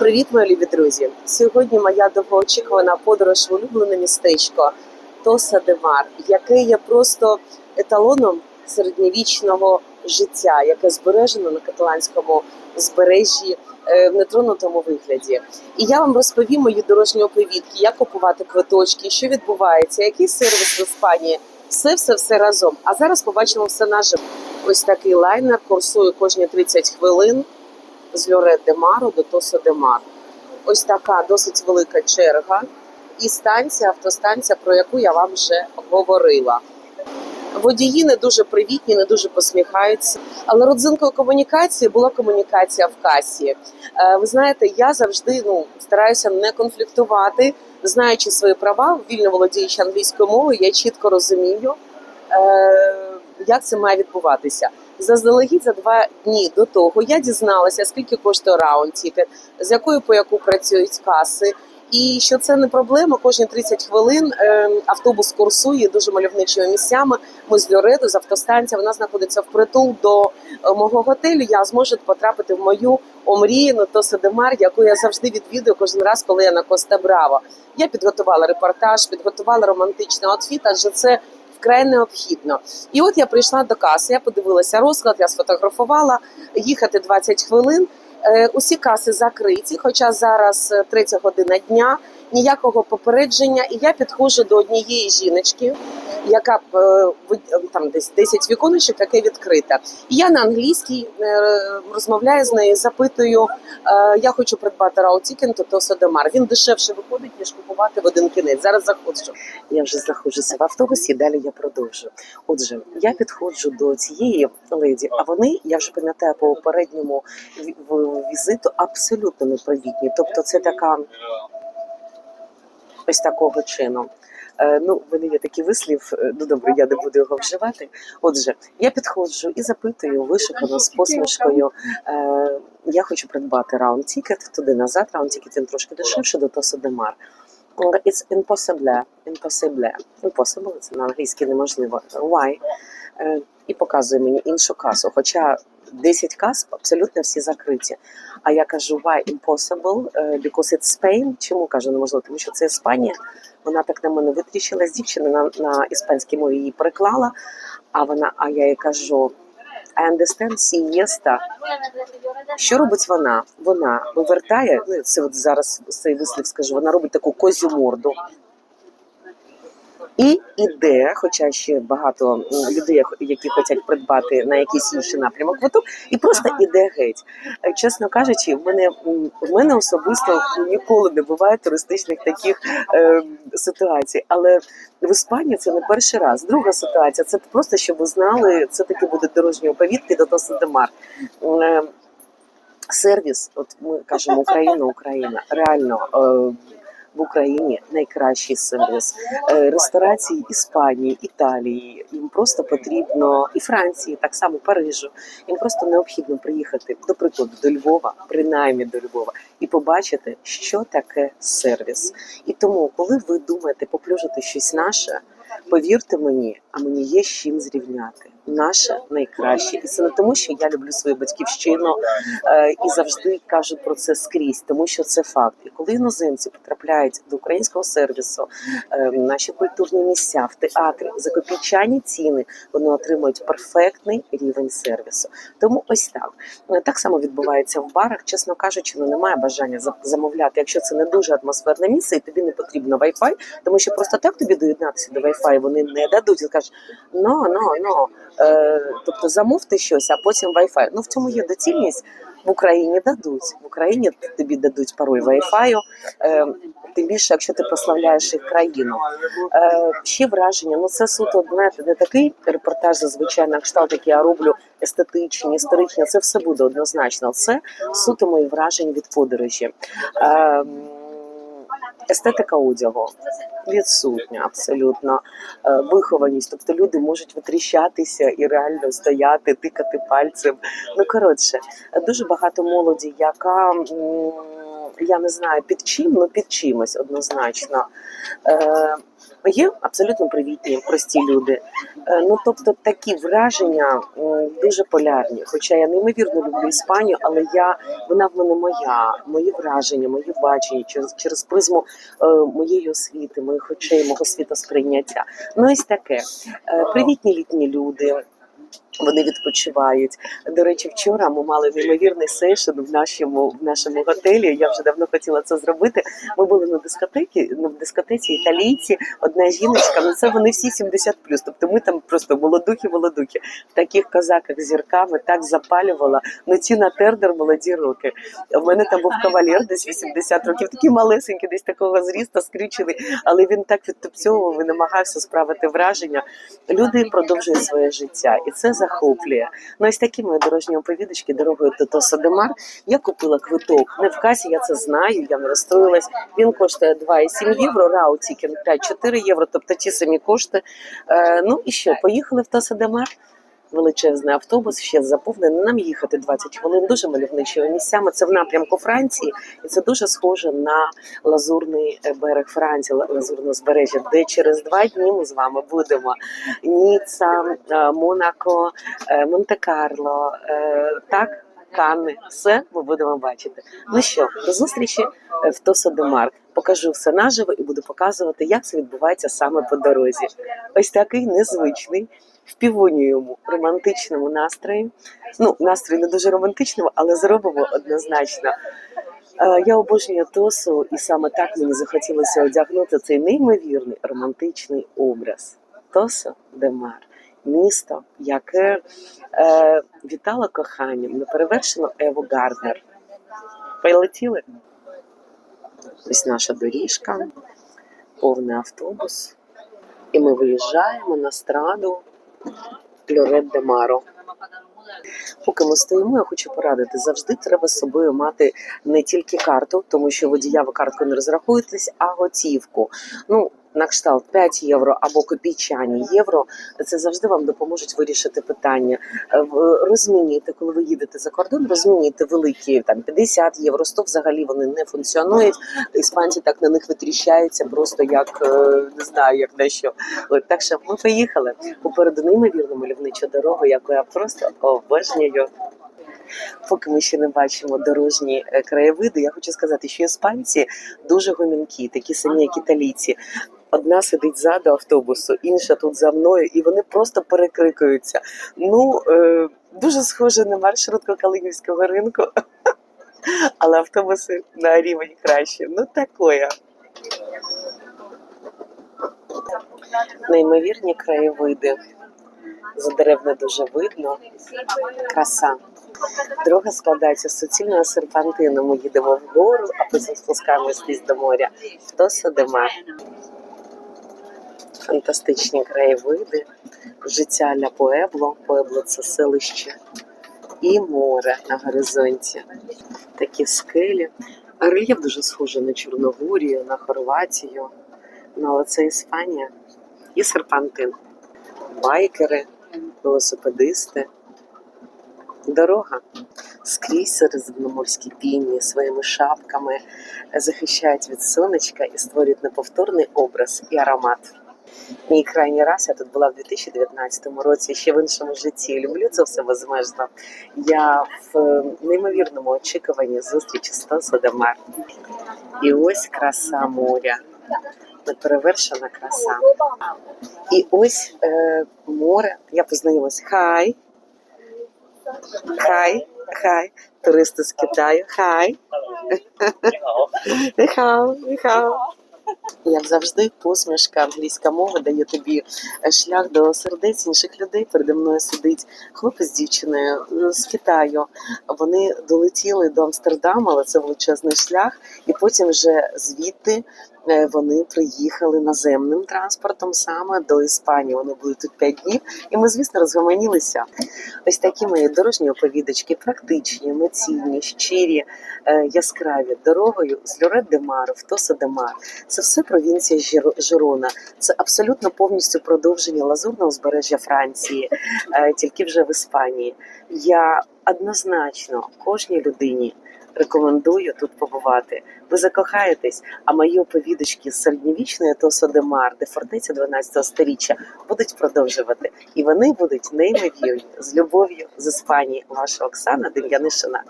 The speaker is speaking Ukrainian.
Привіт, мої любі друзі! Сьогодні моя довгоочікувана подорож в улюблене містечко Тоса де Мар, яке є просто еталоном середньовічного життя, яке збережено на каталанському збережжі е, в нетронутому вигляді. І я вам розповім мої дорожні оповідки, як купувати квиточки, що відбувається, який сервіс в Іспанії. Все, все, все разом. А зараз побачимо все наживо. Ось такий лайнер курсує кожні 30 хвилин з Льорет де Мару до Тосо де Мар. Ось така досить велика черга. І станція, автостанція, про яку я вам вже говорила. Водії не дуже привітні, не дуже посміхаються. Але родзинкою комунікації була комунікація в касі. Е, Ви знаєте, я завжди ну стараюся не конфліктувати, знаючи свої права, вільно володіючи англійською мовою, я чітко розумію, е, як це має відбуватися. Заздалегідь за два дні до того я дізналася, скільки коштує раунд тікет, з якою по яку працюють каси. І що це не проблема, кожні 30 хвилин е, автобус курсує дуже мальовничими місцями. Ми з Льорету, з автостанція, вона знаходиться впритул до е, мого готелю. Я зможу потрапити в мою омріяну Тоса де яку я завжди відвідую кожен раз, коли я на Коста Браво. Я підготувала репортаж, підготувала романтичний outfit, адже це вкрай необхідно. І от я прийшла до каси, я подивилася розклад, я сфотографувала, їхати 20 хвилин. Е, Усі каси закриті, хоча зараз е, третя година дня, ніякого попередження. І я підходжу до однієї жіночки, яка б, е, там десь 10 віконечок, яке відкрите. Я на англійській е, розмовляю з нею, запитую: е, я хочу придбати раутікен то Содомар. Він дешевше виходить, ніж купувати в один кінець. Зараз заходжу. Я вже знаходжуся в автобусі, далі я продовжу. Отже, я підходжу до цієї леді, а вони, я вже пам'ятаю по попередньому візиту, абсолютно непривітні. Тобто, це така ось такого чину. Е, Ну, в мене є такий вислів, е, ну добре, я не буду його вживати. Отже, я підходжу і запитую вишикано з посмішкою. Е, я хочу придбати раунд тікет туди назад. Раунд тікет він трошки дешевше до Тосо де Мар. It's impossible. Impossible. Impossible, це на англійській неможливо. Why? Е, І показує мені іншу касу. Хоча 10 кас абсолютно всі закриті. А я кажу, why impossible? Е, Because it's Spain. Чому кажу неможливо? Тому що це Іспанія. Вона так на мене витріщилась. Дівчина на, на іспанській мові її переклала. А вона, а я їй кажу. I understand siesta. Що робить вона? Вона вивертає, ну це от зараз цей вислів скажу, вона робить таку козю морду. І іде, хоча ще багато людей, які хочуть придбати на якийсь інший напрямок квиток, і просто іде геть. Е, Чесно кажучи, в мене в мене особисто ніколи не буває туристичних таких е, ситуацій. Але в Іспанії це не перший раз. Друга ситуація це просто щоб ви знали, це таки буде дорожні оповідки до Тосадемар. Е, сервіс, от ми кажемо Україна, Україна, реально. Е, в Україні найкращий сервіс Е, ресторації Іспанії, Італії. Їм просто потрібно і Франції, так само Парижу. Їм просто необхідно приїхати до прикладу до Львова, принаймні до Львова, і побачити, що таке сервіс. І тому, коли ви думаєте поплюжити щось наше, повірте мені, а мені є з чим зрівняти. Наше найкраще, і це не тому, що я люблю свою батьківщину е, і завжди кажу про це скрізь, тому що це факт. І коли іноземці потрапляють до українського сервісу, е, наші культурні місця в театрі за копійчані ціни, вони отримують перфектний рівень сервісу. Тому ось так Е, так само відбувається в барах. Чесно кажучи, ну немає бажання замовляти, якщо це не дуже атмосферне місце, і тобі не потрібно Wi-Fi, тому що просто так тобі доєднатися до Wi-Fi вони не дадуть. No, no, no. Е, тобто замовте щось, а потім Wi-Fi. Ну в цьому є доцільність. В Україні дадуть. В Україні тобі дадуть пароль Wi-Fi, е, тим більше, якщо ти прославляєш їх країну. Е, ще враження, ну це суто знаєте, не такий репортаж зазвичай на кшталт, який я роблю естетичні, історичні. Це все буде однозначно. Це суто мої враження від подорожі. Е, Естетика одягу відсутня абсолютно Е, вихованість. Тобто люди можуть витріщатися і реально стояти, тикати пальцем. Ну коротше, дуже багато молоді, яка я не знаю під чим, але під чимось однозначно. Е, Є абсолютно привітні, прості люди. Е, Ну тобто такі враження дуже полярні. Хоча я неймовірно люблю Іспанію, але я вона в мене моя, мої враження, мої бачення через, через призму е, моєї освіти, моїх очей, мого світосприйняття. Ну ось таке. Е, Привітні літні люди. Вони відпочивають. До речі, вчора ми мали неймовірний сейшн в нашому в нашому готелі. Я вже давно хотіла це зробити. Ми були на дискотеці, на дискотеці італійці, одна жіночка. Ну це вони всі 70 Тобто ми там просто молодухи, молодухи в таких козаках зірками так запалювала. Ну ці на тердер молоді роки. У мене там був кавалер, десь 80 років, такий малесенький, десь такого зріста, скрючений, але він так відтупцьовував і намагався справити враження. Люди продовжують своє життя, і це захоплює. Ну ось такі мої дорожні оповідочки дорогою до Тоса Демар. Я купила квиток не в касі, я це знаю, я не розстроїлась. Він коштує 2,7 євро, раутікен 5-4 євро, тобто ті самі кошти. Е, ну і що, поїхали в Тоса Демар? Величезний автобус, ще заповнений. Нам їхати 20 хвилин, дуже мальовничими місцями. Це в напрямку Франції, і це дуже схоже на лазурний е, берег Франції, ла- лазурне збережжя, де через два дні ми з вами будемо. Ніца, е, Монако, е, Монте-Карло, так, Канни. Все ми будемо бачити. Ну що, до зустрічі в Тосо де Марк. Покажу все наживо і буду показувати, як це відбувається саме по дорозі. Ось такий незвичний, в півонюємо романтичному настрої. Ну, настрій не дуже романтичному, але зробимо однозначно. Е, Я обожнюю Тосу, і саме так мені захотілося одягнути цей неймовірний романтичний образ. Тосо де Мар. Місто, яке е, вітало коханням, неперевершено Еву Гарднер. Прилетіли. Ось наша доріжка, повний автобус. І ми виїжджаємо на страду Льорет де Маро. Поки ми стоїмо, я хочу порадити. Завжди треба з собою мати не тільки карту, тому що водія ви карткою не розрахуєтесь, а готівку. Ну, на кшталт 5 євро або копійчані євро. Це завжди вам допоможуть вирішити питання. Е, Розмінюйте, коли ви їдете за кордон, розмінюйте великі там 50 євро, 100 взагалі вони не функціонують. Іспанці так на них витріщаються, просто як е, не знаю, як на що. От так що ми поїхали попереду неймовірну мальовничу дорогу, яку я просто обожнюю. Поки ми ще не бачимо дорожні е, краєвиди, я хочу сказати, що іспанці дуже гомінкі, такі самі, як італійці. Одна сидить ззаду автобусу, інша тут за мною, і вони просто перекрикуються. Ну е, дуже схоже на маршрутку Калинівського ринку, але автобуси на рівень краще. Ну такое. Неймовірні краєвиди. За дерев не дуже видно. Краса. Дорога складається суцільного серпантину. Ми їдемо вгору, а потім спускаємось до моря. Хто сидиме? Фантастичні краєвиди, життя Ля Пуебло. Пуебло це селище і море на горизонті. Такі скелі. Рельєф дуже схожий на Чорногорію, на Хорватію. Ну, але це Іспанія і серпантин. Байкери, велосипедисти. Дорога скрізь середземноморські піні своїми шапками захищають від сонечка і створюють неповторний образ і аромат. Мій крайній раз я тут була в 2019 році, ще в іншому житті. Люблю це все безмежно. Я в е, неймовірному очікуванні зустрічі з Тосо де Мар. І ось краса моря. Неперевершена краса. І ось е, море. Я познайомилась. Хай. Хай, хай, туристи з Китаю. Хай. Ніхао, ніхао. Як завжди, посмішка, англійська мова дає тобі е, шлях до сердець інших людей. Переді мною сидить хлопець з дівчиною е, з Китаю. Вони долетіли до Амстердама, але це величезний шлях, і потім вже звідти вони приїхали наземним транспортом саме до Іспанії. Вони були тут 5 днів, і ми, звісно, розгомонілися. Ось такі мої дорожні оповідочки, практичні, емоційні, щирі, е, яскраві дорогою з Льорет де Мару в Тоса де Мар. Це все провінція Жирона. Це абсолютно повністю продовження лазурного узбережжя Франції, е, тільки вже в Іспанії. Я однозначно кожній людині рекомендую тут побувати. Ви закохаєтесь, а мої оповідочки з середньовічної Тосо де де фортеця 12 століття, будуть продовжувати. І вони будуть неймовірні з любов'ю з Іспанії. Ваша Оксана Дем'янишина.